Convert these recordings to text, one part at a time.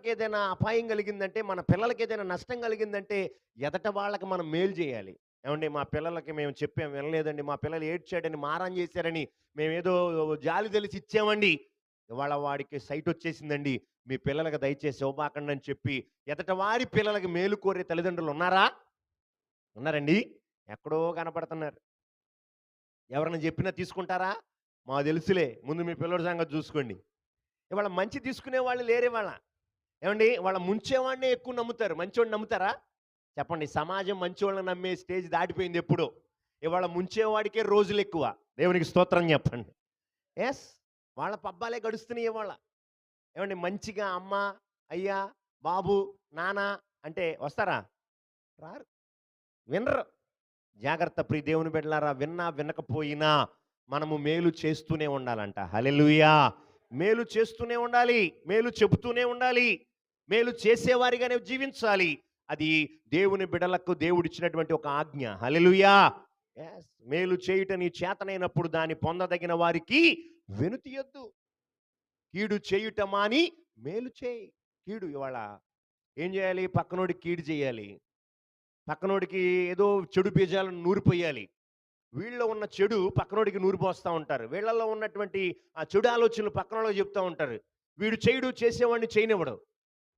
పిల్లలకి ఏదైనా అపాయం కలిగిందంటే మన పిల్లలకి ఏదైనా నష్టం కలిగిందంటే ఎదట వాళ్ళకి మనం మేలు చేయాలి. ఏమండి? మా పిల్లలకి మేము చెప్పాం వినలేదండి మా పిల్లలు ఏడ్చాడని మారం చేశారని మేమేదో జాలి తెలిసి ఇచ్చామండి. ఇవాళ వాడికి సైట్ వచ్చేసిందండి. మీ పిల్లలకు దయచేసి ఇవ్వబాకండి అని చెప్పి ఎదట వారి పిల్లలకి మేలు కోరే తల్లిదండ్రులు ఉన్నారా? ఉన్నారండి? ఎక్కడో కనపడుతున్నారు. ఎవరైనా చెప్పినా తీసుకుంటారా? మా తెలుసులే ముందు మీ పిల్లడి సంగతి చూసుకోండి. ఇవాళ మంచి తీసుకునే వాళ్ళు లేరే వాళ్ళ. ఏమండి? వాళ్ళ ముంచేవాడినే ఎక్కువ నమ్ముతారు. మంచివాడిని నమ్ముతారా? చెప్పండి. సమాజం మంచివాళ్ళని నమ్మే స్టేజ్ దాటిపోయింది ఎప్పుడో. ఇవాళ ముంచేవాడికే రోజులు ఎక్కువ. దేవునికి స్తోత్రం చెప్పండి. ఎస్ వాళ్ళ పబ్బాలే గడుస్తున్నాయి ఇవాళ. ఏమండి? మంచిగా అమ్మ అయ్యా బాబు నాన్న అంటే వస్తారా? రారు. వినరు. జాగ్రత్త ప్రియ దేవుని బిడ్డలారా విన్నా వినకపోయినా మనము మేలు చేస్తూనే ఉండాలంట. హలెలుయా మేలు చేస్తూనే ఉండాలి. మేలు చెబుతూనే ఉండాలి. మేలు చేసేవారిగానే జీవించాలి. అది దేవుని బిడలకు దేవుడిచ్చినటువంటి ఒక ఆజ్ఞ. హలెలుయా మేలు చేయుట నీ చేతనైనప్పుడు దాన్ని పొందదగిన వారికి వెనుతీయొద్దు కీడు చేయుట మాని మేలు చేయి. కీడు ఇవాళ ఏం చేయాలి? పక్కనోడికి కీడు చేయాలి. పక్కనోడికి ఏదో చెడు బీజాలను నూరిపోయాలి. వీళ్ళలో ఉన్న చెడు పక్కనోడికి నూరిపోస్తూ ఉంటారు. వీళ్ళలో ఉన్నటువంటి ఆ చెడు ఆలోచనలు పక్కనోళ్ళకి చెప్తూ ఉంటారు. వీడు చేయుడు చేసేవాడిని చేయనివ్వడు.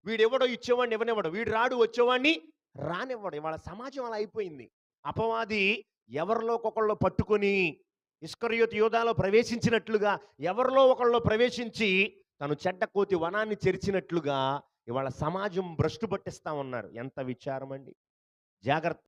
వీడెవడో ఇచ్చేవాడిని ఇవ్వనివ్వడు వీడు రాడు వచ్చేవాడిని రానివ్వడు. ఇవాళ సమాజం అలా అయిపోయింది. అపవాది ఎవరిలో ఒకళ్ళు పట్టుకొని ఇస్కరియోతు యోధాలో ప్రవేశించినట్లుగా ఎవరిలో ఒకళ్ళు ప్రవేశించి తను చెడ్డ కోతి వనాన్ని చెరిచినట్లుగా ఇవాళ సమాజం భ్రష్టు పట్టిస్తా ఉన్నారు. ఎంత విచారం అండి జాగ్రత్త